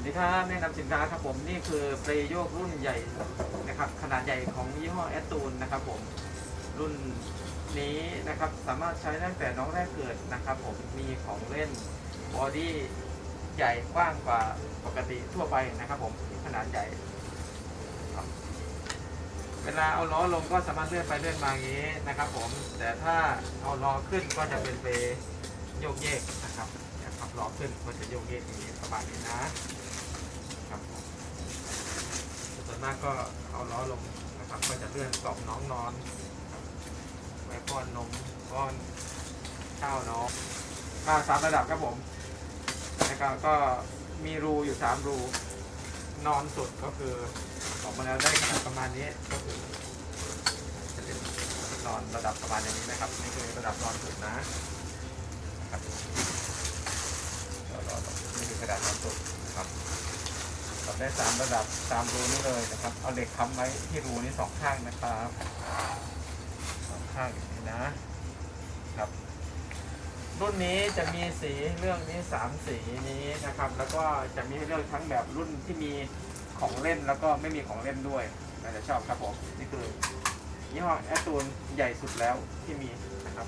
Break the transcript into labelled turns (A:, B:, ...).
A: วัสดีครับแนะนำสินค้าครับผมนี่คือเปรยโยกรุ่นใหญ่นะครับขนาดใหญ่ของยี่ห้อแอตตูนนะครับผมรุ่นนี้นะครับสามารถใช้ตั้งแต่น้องแรกเกิดนะครับ ผมมีของเล่นบอดี้ใหญ่กว้างกว่าปกติทั่วไปนะครับ ผมขนาดใหญ่ เวลาเอาล้อลงก็สามารถเลื่อนไปเลื่อนมาอย่างนี้นะครับ ผมแต่ถ้าเอาล้อขึ้นก็จะเป็นเปรยโยกเยกนะครับับล้อขึ้นก็จะโยกเยกอย่างนี้ประมาณนี้นะครับส่วนมากก็เอาล้อลงนะครับ ก็จะเลื่อนกล่องน้องนอนไว้ป้อนนมป้อนข้าวน้องมาสามระดับครับผมนะครับก็มีรูอยู่สามรูนอนสุดก็คือออกมาแล้วได้ขนาดประมาณนี้ก็คือจะเป็นนอนระดับประมาณอย่างนี้นะครับนี่คือระดับนอนสุดนะครับเดี๋ยวรอนี่คือกระ ดาษนอนสุดนะครับทำได้สามระดับตามรูนี้เลยนะครับ เอาเหล็กค้ำไว้ที่รูนี้สองข้างนะครับสองข้างอย่างนี้นะครับ รุ่นนี้จะมีสีเรื่องนี้สามสีนี้นะครับ แล้วก็จะมีเลือกทั้งแบบรุ่นที่มีของเล่นแล้วก็ไม่มีของเล่นด้วยน่าจะชอบครับผมนี่คือยี่ห้อแอตูนใหญ่สุดแล้วที่มีนะครับ